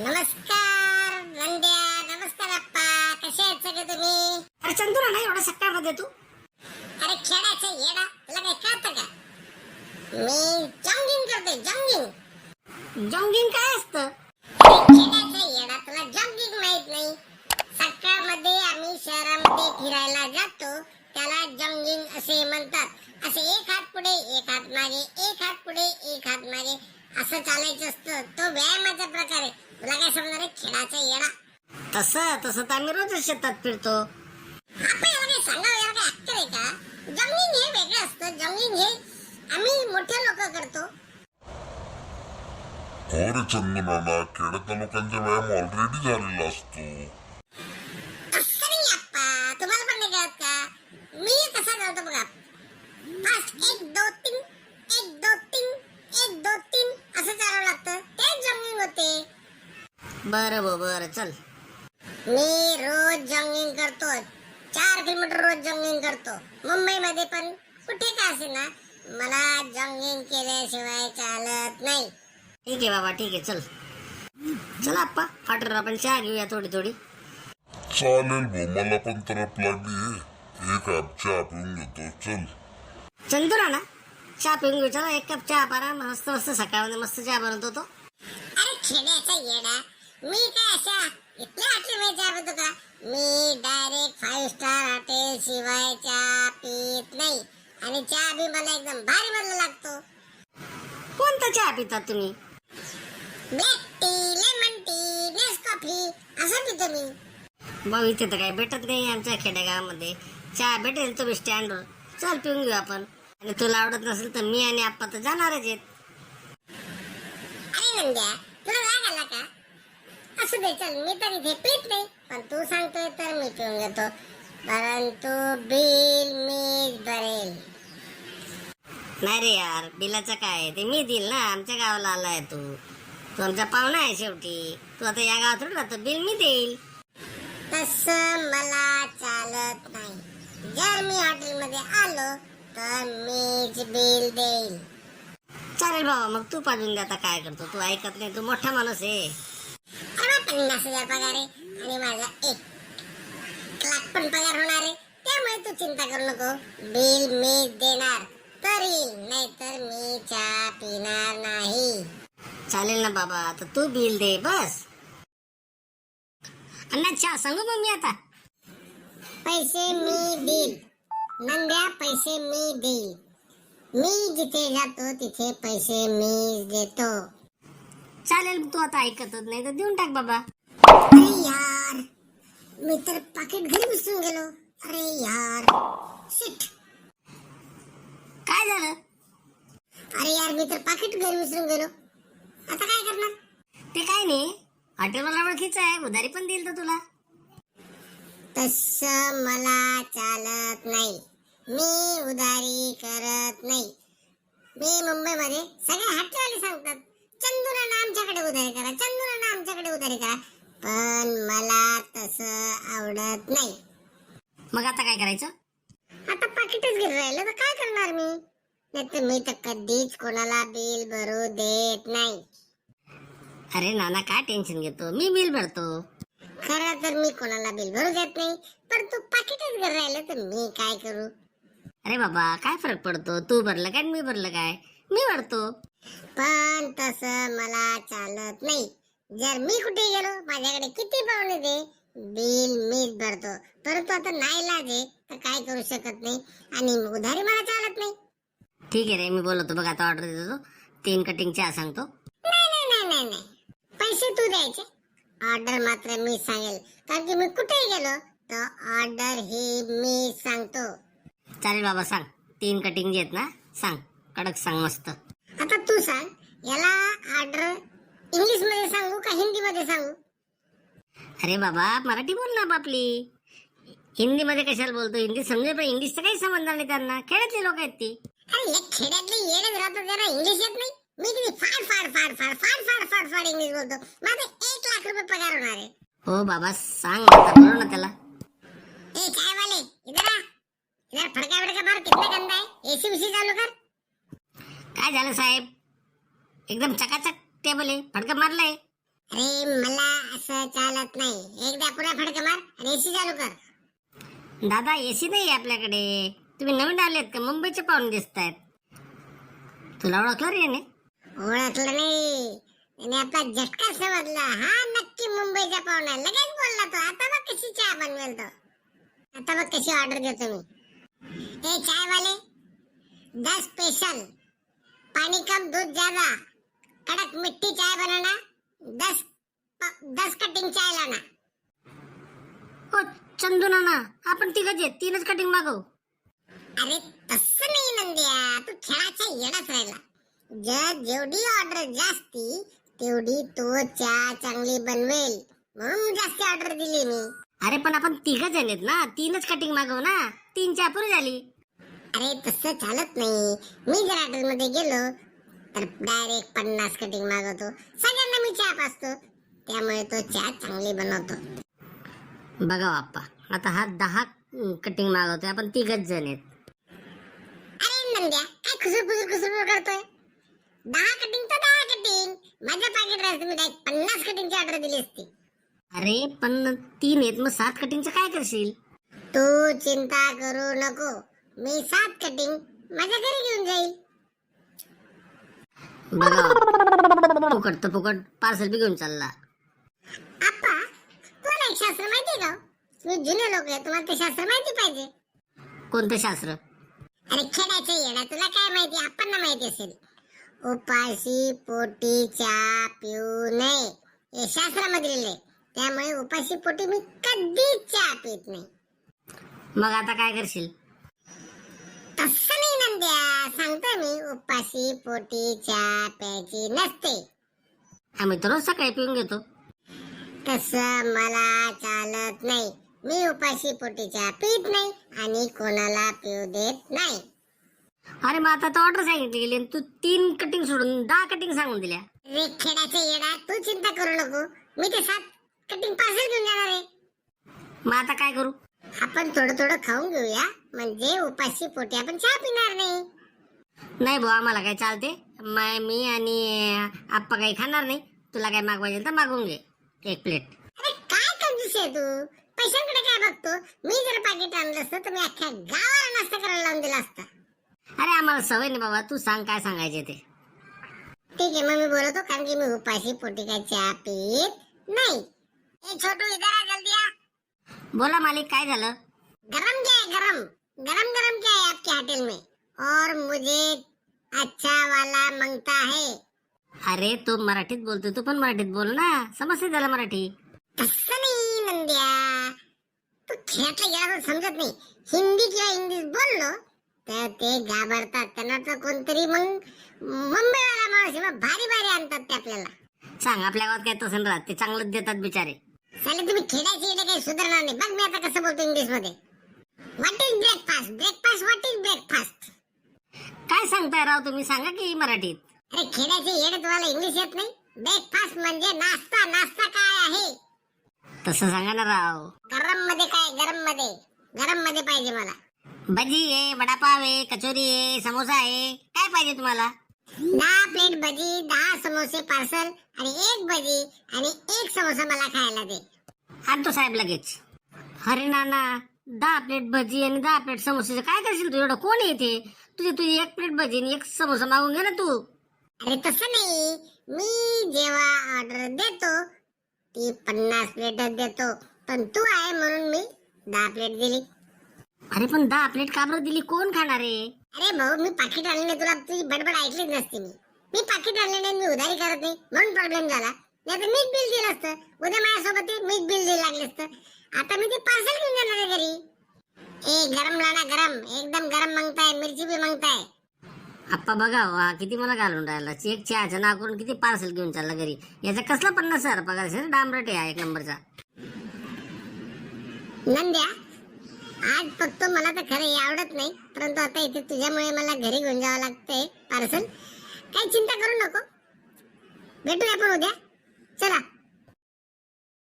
नमस्कार नंद्या. नमस्कार अप्पा कसे आहेत सगळे तुम्ही? अरे चंदुरा नाही एवढा सकाळमध्ये तू. अरे खेळायचं येडा. तुला काही कळतं का? मी जॉगिंग करते जॉगिंग. जॉगिंग काय असतं? खेळायचं येडा. तुला जॉगिंग माहीत नाही. सकाळमध्ये आम्ही शहरामध्ये फिरायला जातो. त्याला जॉगिंग असे म्हणतात. असे एक हात पुढे एक हात मागे एक हात पुढे एक हात मागे. असं चालायचं असतं. तो व्यायामाचा प्रकार आहे. तुला काय समजणार खेळाचा येडा तसं तसं तर आम्ही रोजच शेतात फिरतो. आपण याला काही सांगावं याला काही अक्कल आहे का? जॉगिंग हे वेगळं असतं. जॉगिंग हे आम्ही मोठे लोक करतो. हो रे चंदनाला खेड्यातल्या लोकांचा व्यायाम ऑलरेडी झालेला असतो असं नाही अप्पा तुम्हाला पण नाही कळत का मी कसा करतो बघा फास्ट एक दो तीन एक दो तीन एक दो तीन असं चालावं लागतं ते जॉगिंग होते बरं भो बरं चल. मी रोज जॉगिंग करतो. चार किलोमीटर रोज जॉगिंग करतो. मुंबईमध्ये पण कुठे का असे ना मला जॉगिंग केल्याशिवाय चालत नाही. ठीक आहे बाबा ठीक आहे चल. चल आप्पा फाटर आपण चहा घेऊया थोडी थोडी. चालेल भाऊ मला पण तरफ लागली एक ॲप चहा पिऊन घेतो चल. चंदुरा ना चहा पिऊन घेऊ चला. एक कप चहा पारा. मस्त मस्त सकाळमध्ये मस्त चहा बनवतो तो. अरे खेड्याचा येडा. मी काय अशा इथल्या हॉटेल चहा पितो का? मी डायरेक्ट फाईव्ह स्टार हॉटेल शिवाय चहा पित नाही. आणि चहा बी मला एकदम भारी मला लागतो. कोणता चहा पितात तुम्ही? Black tea lemon tea Nescafe असं पितो मी. भाऊ इथे तर काही भेटत नाही आमच्या खेडेगावामध्ये. चहा भेटेल तुम्ही स्टँडवर चल पिऊन घेऊ आपण. आणि तुला आवडत नसेल तर मी आणि आप्पा तर जाणारच आहेत. अरे नंद्या तुला राग आला का? असं दे चल मी तर इथे पित नाही. पण तू सांगतोय तर मी पिऊन घेतो. परंतु बिल मीच भरेल. नाही रे यार बिलाचं काय? ते मी देईल ना आमच्या गावाला आलाय तू. तू आमचा पाहुणा आहे शेवटी. तू आता या गावात राहिला तर बिल मी देईल. तसं मला चालत नाही. जर मी हॉटेलमध्ये आलो तर मीच बिल देईल. चालेल बाबा मग तू पाठवून दे आता काय करतो. तू ऐकत नाही तू मोठा माणूस आहे. पन्नास हजार पगार. आहे आणि माझा एक लाख पण पगार होणार आहे. त्यामुळे तू चिंता करू नको. बिल मी देणार. तरी नाहीतर मी चहा पिणार नाही. चालेल ना बाबा आता तू बिल दे बस. अण्णा चहा सांगू मग मी आता. पैसे मी देईल. नंद्या पैसे मी देईल. मी जिथे जातो तिथे पैसे मी देतो. चालेल तू आता ऐकतच नाही तर देऊन टाक बाबा. अरे यार मी तर पाकिट घरी विसरून गेलो. अरे यार शिट काय झालं? अरे यार मी तर पाकिट घरी विसरून गेलो. आता काय करणार? ते काय नाही हॉटेलवाला ओळखीचं आहे उधारी पण देईल तर तुला. तस मला चालत नाही. मी उधारी करत नाही. मी मुंबईमध्ये सगळे हॉटेलवाले सांगतात. चंदुराना आमच्याकडे उधारी करा चंदुराना आमच्याकडे उधारी करा. पण मला तसं आवडत नाही. मग आता काय करायचं? आता पाकिटच घरी राहिलं तर काय करणार मी? नाहीतर मी तर कधीच कोणाला बिल भरू देत नाही. अरे नाना काय टेन्शन घेतो? मी बिल भरतो. खरं तर मी कोणाला बिल भरू देत नाही पण तू पाकिटच घरी राहिलं तर मी काय करू? अरे बाबा काय फरक पडतो? तू भरलं काय आणि मी भरलं काय? मी भरतो पण तस मला चालत नाही. जर मी कुठे गेलो माझ्याकडे किती पाहुणे दे बिल मीच भरतो. परंतु आता नाही लाजे तर काय करू शकत नाही. आणि उधारी मला चालत नाही. ठीक आहे रे मी बोलवतो बघ आता ऑर्डर देतो तीन कटिंग चहा सांगतो. नाही नाही नाही नाही नाही. पैसे तू द्यायचे. ऑर्डर मात्र मी सांगेल. कारण की मी कुठे गेलो तर ऑर्डर ही मी सांगतो. चालेल बाबा सांग. तीन कटिंग आहेत ना सांग. कडक सांग मस्त आता तू सांग याला ऑर्डर इंग्लिशमध्ये सांगू का हिंदी मध्ये सांगू? अरे बाबा मराठी बोल ना आपली हिंदीमध्ये कशाला बोलतो? हिंदी समजेल पण इंग्लिशचा काही संबंध नाही त्यांना. खेड्यातले लोक आहेत ती. अरे या खेड्यातले येडच राहतो त्याला इंग्लिश येत नाही. मी किती फाड फाड फाड फाड फाड फाड फाड फाड इंग्लिश बोलतो. माझा एक लाख रुपये पगार होणार आहे. हो बाबा सांग आता बोलव ना त्याला. ए चाय वाले इधर आ. इधर फडका फडका मार कितना गंदा है एसी उसी चालू कर. काय झालं साहेब? एकदम चकाचक टेबल आहे फडकं मारलंय. अरे मला असं चालत नाही. एकदा पुन्हा फडक मार आणि एसी चालू कर. दादा एसी नाही आहे आपल्याकडे. तुम्ही नवीन आलेत का? मुंबईचे पाहून दिसत आहेत तुला ओळखलं रे याने? ओळखलं नाही. आणि आपला झटका समजला. हा नक्की मुंबईचा पाहुणा आहे. लगेच बोलला तो. आता मग कशी चहा बनवेल तो. आता मग कशी ऑर्डर देतो मी. ए चाय वाले दस स्पेशल पानी कम दूध ज्यादा. कड़क मिट्टी चाय बनाना. दस दस कटिंग चाय लाना. हो चंदू नाना आपण तिघच आहेत तीनच कटिंग मागव. अरे तसं नाही नंद्या. तू खेळाचा येडाच राहिला. जर जेवढी ऑर्डर जास्ती तेवढी तो चहा चांगली बनवेल. म्हणून जास्ती ऑर्डर दिली मी. अरे पण आपण तिघच जण आहेत ना तीनच कटिंग मागव ना. तीन चहा पुरी झाली. अरे तसं चालत नाही. मी जर हॉटेल मध्ये गेलो तर डायरेक्ट पन्नास कटिंग मागवतो. सगळ्यांना मी चहा पाचतो त्यामुळे तो चहा चांगली बनवतो. बघा बाप्पा आता हा दहा कटिंग मागवतोय. आपण तिघच जण आहेत. अरे नंद्या काय खुसूर खुसूर खुसूर करतोय? दहा कटिंग तर दहा कटिंग माझ्या पाकिट राहते मी डायरेक्ट पन्नास कटिंगची ऑर्डर दिली असती. अरे पण तीन आहेत. मग सात कटिंगचं काय करशील? तू चिंता करू नको. मी सात कटिंग माझ्या घरी घेऊन जाईल. बघा. फुकट तर फुकट. पार्सल बी घेऊन चालला. आप्पा तुला एक शास्त्र माहिती का? तुम्ही जुने लोक आहे तुम्हाला ते शास्त्र माहिती पाहिजे. कोणतं शास्त्र? अरे खेळायचं येडा तुला काय माहिती? आपण माहिती असेल. उपाशी पोटी चहा पिऊ नये. हे शास्त्रामध्ये लिहिलंय. त्यामुळे उपाशी पोटी मी कधीच चहा पित नाही. मग आता काय करशील? तसं नाही नंद्या. सांगतो मी उपाशी पोटी चहा प्यायची नसते. आम्ही तर रोज सकाळी पिऊन घेतो. तसं मला चालत नाही. मी उपाशी पोटी चहा पित नाही आणि कोणाला पिऊ देत नाही. अरे मग आता तर ऑर्डर सांगितली गेली आणि तू तीन कटिंग सोडून दहा कटिंग सांगून दिल्या. रे खेळाचा येडा तू चिंता करू नको. मी ते सात कटिंग पार्सल घेऊन जाणार आहे. मग आता काय करू? आपण थोडं थोडं खाऊन घेऊया. म्हणजे उपाशी पोटी आपण चहा पिणार नाही. नाही भाऊ आम्हाला काय चालते? मा- मी आणि आप्पा काही खाणार नाही. तुला काय मागवायचं तर मागवून घे. एक प्लेट. अरे काय कंजूस आहे तू? पैशांकडे काय बघतो? मी जर पाकिट आणलं असतं तर मी अख्ख्या गावाला नाश्ता करायला लावून दिला असता. अरे आम्हाला सवय नाही बाबा. तू सांग काय सांगायचे ते. ठीक आहे मग मी बोलतो कारण की मी उपाशी पोटी काय चहा पित नाही. ए छोटू इधर आ जल्दी आ. बोला मालिक काय झालं? गरम क्या है गरम? गरम गरम क्या है आपके होटल में? और मुझे अच्छा वाला मांगता है। अरे तू मराठीत बोलतोय तू पण मराठीत बोल ना. समजते त्याला मराठी. तसं नाही नंद्या. तू खेळातला गेला समजत नाही. हिंदी किंवा इंग्लिश बोललो तर ते घाबरतात. त्यांना तर कोणतरी मग मुंबईवाला माणूस आहे, मग भारी भारी आणतात ते आपल्याला. सांग आपल्या गावात काय तसं राहत. ते चांगलंच देतात बिचारे. चालेल तुम्ही खेळायची इकडे काही सुधारणार नाही. बघ मी आता कसं बोलतो इंग्लिशमध्ये what is breakfast breakfast what is breakfast काय सांगताय राव तुम्ही? सांगा की मराठीत. अरे खेळायचे येडे तुम्हाला इंग्लिश येत नाही? ब्रेकफास्ट म्हणजे नाश्ता. नाश्ता काय आहे? तसं सांगा ना राव. गरममध्ये काय? गरममध्ये गरममध्ये पाहिजे मला. भजी आहे वडापाव आहे कचोरी आहे समोसा आहे. काय पाहिजे तुम्हाला? दहा प्लेट भजी दहा समोसे पार्सल आणि एक भजी आणि एक समोसा मला खायला दे. आणतो साहेब लगेच. अरे नाना दहा प्लेट भजी आणि दहा प्लेट समोसे काय करशील तू? एवढं कोण येते तुझी तुझी एक प्लेट भजी आणि एक समोसा मागून घे ना तू. अरे तसं नाही. मी जेव्हा ऑर्डर देतो ती पन्नास प्लेटच देतो. पण तू आहे म्हणून मी दहा प्लेट दिली. अरे पण दहा प्लेट का बरं दिली? कोण खाणार आहे? अरे भाऊ मी पाकिट आणले नाही तुला तुझी बडबड ऐकलीच नसती मी. मी पाकिट आणले नाही मी उधारी करत नाही. म्हणून प्रॉब्लेम झाला. नाही तर मीच बिल दिलं असतं. उद्या माझ्यासोबत ते मीच बिल द्यायला लागले असतं. आता मी ते पार्सल घेऊन जाणार आहे घरी. ए गरम लाना गरम. एकदम गरम मागताय मिरची बी मागताय. आप्पा बघा वा किती मला घालून राहिला. एक चहाचं नाव करून किती पार्सल घेऊन चालला घरी. याचा कसला पन्नास हजार पगार असेल डांबरटे आहे एक नंबरचा. नंद्या आज फक्त मला तर खरं हे आवडत नाही परंतु आता इथे तुझ्यामुळे मला घरी घेऊन जावं लागतंय पार्सल काही चिंता करू नको. भेटूया आपण उद्या. चला